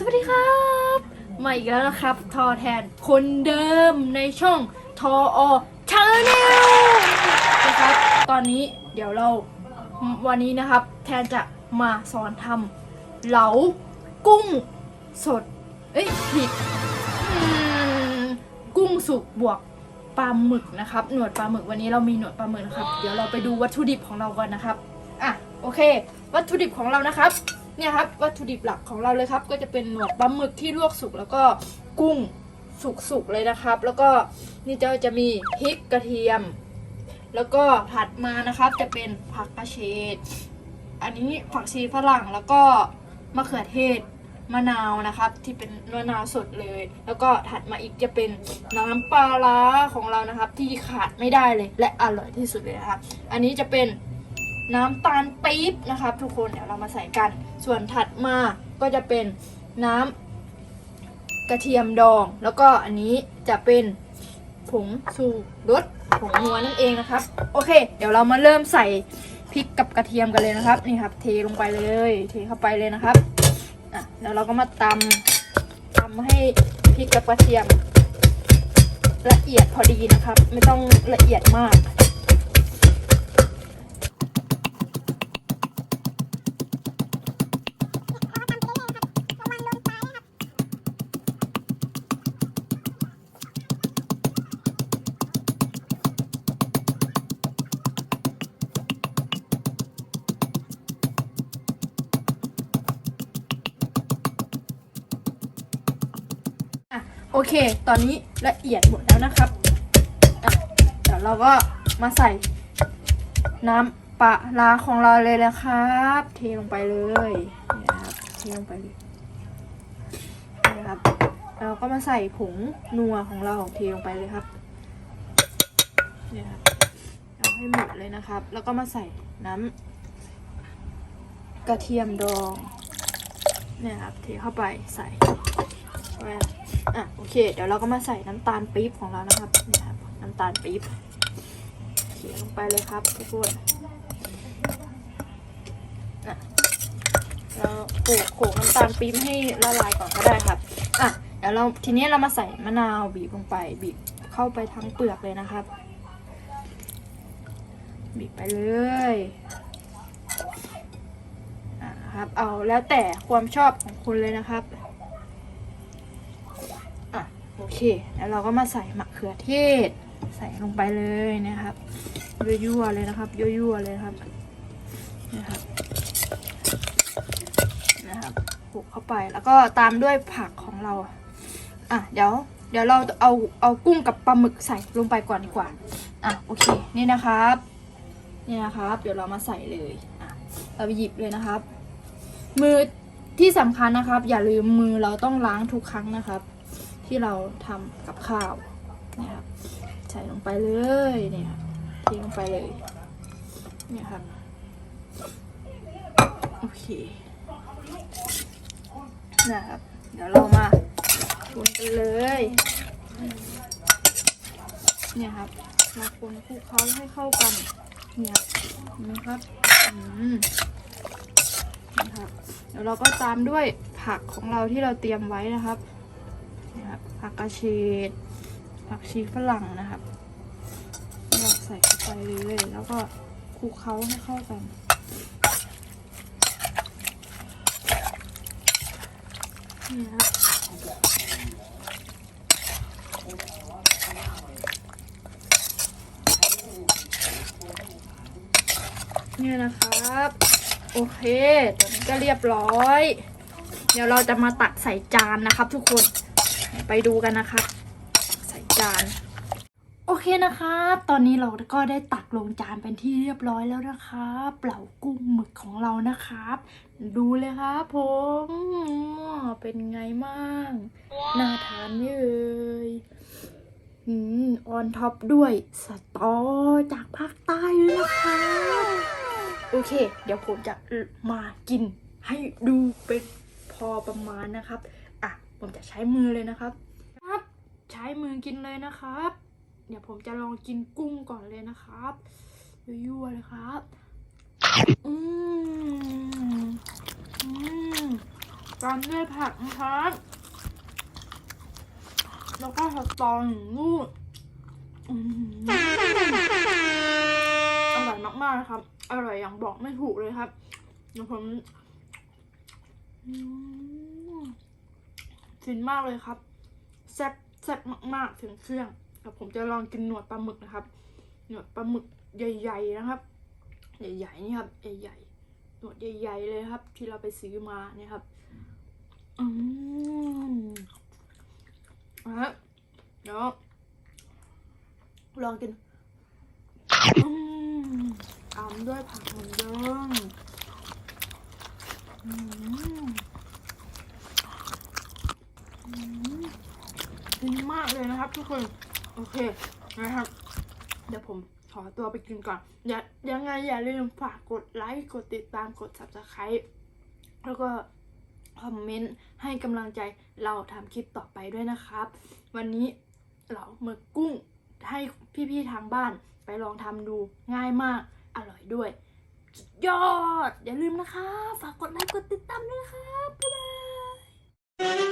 สวัสดีครับ มาอีกแล้วนะครับ ทอแทนคนเดิมในช่องทออชาแนลนะครับ ตอนนี้เดี๋ยวเราวันนี้นะครับ แทนจะมาสอนทำเหลากุ้งสด เอ้ยผิดกุ้งสุกบวกปลาหมึกนะครับ หนวดปลาหมึกวันนี้เรามีหนวดปลาหมึกนะครับ เดี๋ยวเราไปดูวัตถุดิบของเราก่อนนะครับ อะ โอเค วัตถุดิบของเรานะครับ เนี่ยครับวัตถุดิบหลักของเราเลยครับ ก็จะเป็นหนวดปลาหมึกที่ลวกสุกแล้วก็กุ้งสุกๆเลยนะครับ แล้วก็นี่จะจะมีพริกกระเทียม แล้วก็ผัดมานะครับจะเป็นผักกระเฉดอันนี้ผักชีฝรั่งแล้วก็มะเขือเทศมะนาวนะครับ ที่เป็นมะนาวสดเลย แล้วก็ถัดมาอีกจะเป็นน้ำปลาร้าของเรานะครับ ที่ขาดไม่ได้เลย และอร่อยที่สุดเลยนะครับ อันนี้จะเป็น น้ำตาลปี๊บนะครับ ทุกคนเดี๋ยวเรามาใส่กัน ส่วนถัดมาก็จะเป็นน้ำกระเทียมดอง แล้วก็อันนี้จะเป็นผงสูรสผงนัวนั่นเองนะครับ โอเค เดี๋ยวเรามาเริ่มใส่พริกกับกระเทียมกันเลยนะครับ นี่ครับ เทลงไปเลย เทเข้าไปเลยนะครับอะแล้วเราก็มาตำตำให้พริกกับกระเทียม ละเอียดพอดีนะครับ ไม่ต้องละเอียดมาก อะโอเค ตอนนี้ละเอียดหมดแล้วนะครับเดี๋ยวเราก็มาใส่น้ำปลาร้าของเราเลยนะครับ เทลงไปเลยนะครับเทลงไปเลยนะครับ เราก็มาใส่ผงนัวของเราเทลงไปเลยครับเนี่ครับเอาให้หมดเลยนะครับ แล้วก็มาใส่น้ำกระเทียมดองเนี่ยครับเทเข้าไปใส่ อะโอเค เดี๋ยวเราก็มาใส่น้ำตาลปี๊บของเรานะครับนี่ครับน้ำตาลปี๊บเขียนลงไปเลยครับทุกคนอะเราโขลกโขกน้ำตาลปี๊บให้ละลายก่อนก็ได้ครับอะเดี๋ยวเราทีนี้เรามาใส่มะนาวบีบลงไปบีบเข้าไปทั้งเปลือกเลยนะครับ บีบไปเลยอะครับเอาแล้วแต่ความชอบของคุณเลยนะครับ โอเค แล้วเราก็มาใส่มะเขือเทศ ใส่ลงไปเลยนะครับยั่วๆเลยนะครับยั่วๆเลยครับนะครับนะครับคลุกเข้าไปแล้วก็ตามด้วยผักของเราอะเดี๋ยวเดี๋ยวเราเอาเอากุ้งกับปลาหมึกใส่ลงไปก่อนดีกว่าอะโอเคนี่นะครับนี่นะครับ เดี๋ยวเรามาใส่เลยอะเราไปหยิบเลยนะครับ มือที่สำคัญนะครับ อย่าลืมมือเราต้องล้างทุกครั้งนะครับ ที่เราทำกับข้าวนะครับใส่ลงไปเลยเนี่ยครับเทลงไปเลยเนี่ยครับโอเคนะครับ เดี๋ยวเรามาคนกันเลยเนี่ยครับเราคนคลุกเคล้าให้เข้ากันเนี่ยนะครับอืมนะครับเดี๋ยวเราก็ตามด้วยผักของเราที่เราเตรียมไว้นะครับ ผักกระเฉดผักชีฝรั่งนะครับเราใส่เข้าไปเลย แล้วก็คลุกเคล้าให้เข้ากัน นี่นะครับนี่นะครับ โอเคตอนนี้ก็เรียบร้อย เดี๋ยวเราจะมาตักใส่จานนะครับทุกคน ไปดูกันนะครับใส่จานโอเคนะครับตอนนี้เราก็ได้ตักลงจานเป็นที่เรียบร้อยแล้วนะครับเปล่ากุ้งหมึกของเรานะครับ ดูเลยครับผมเป็นไงบ้างน่าทานเอ่ยอืมออนท็อปด้วยสตอจากภาคใต้เลยนะครับโอเค เดี๋ยวผมจะมากินให้ดูเป็นพอประมาณนะครับ ผมจะใช้มือเลยนะครับครับ ใช้มือกินเลยนะครับ เดี๋ยวผมจะลองกินกุ้งก่อนเลยนะครับยั่วๆเลยครับ อืมอืมตามด้วยผักนะครับ แล้วก็สตอหนึ่งลูกอร่อยมากๆนะครับ อร่อยอย่างบอกไม่ถูกเลยครับเดี๋ยวผมอืม ฟินมากเลยครับแซ่บแซ่บมากๆถึงเครื่องเดี๋ยวผมจะลองกินหนวดปลาหมึกนะครับ หนวดปลาหมึกใหญ่ ๆ นะครับ ใหญ่ๆนี่ครับใหญ่ๆหนวดใหญ่ ๆ เลยครับ ที่เราไปซื้อมาเนี่ยครับอืมอะเดี๋ยวลองกินอืมตามด้วยผักเหมือนเดิมอืมอืมดีมากเลยนะครับทุกคนโอเคนะครับ เดี๋ยวผมขอตัวไปกินก่อนอย่ายังไงอย่าลืมฝากกดไลค์กดติดตามกด subscribe แล้วก็คอมเมนต์ให้กำลังใจเราทำคลิปต่อไปด้วยนะครับ วันนี้เราหมึกกุ้งให้พี่ๆทางบ้านไปลองทำดูง่ายมากอร่อยด้วยยอด อย่าลืมนะคะ ฝากกดไลค์กดติดตามด้วยนะครับบ๊ายบาย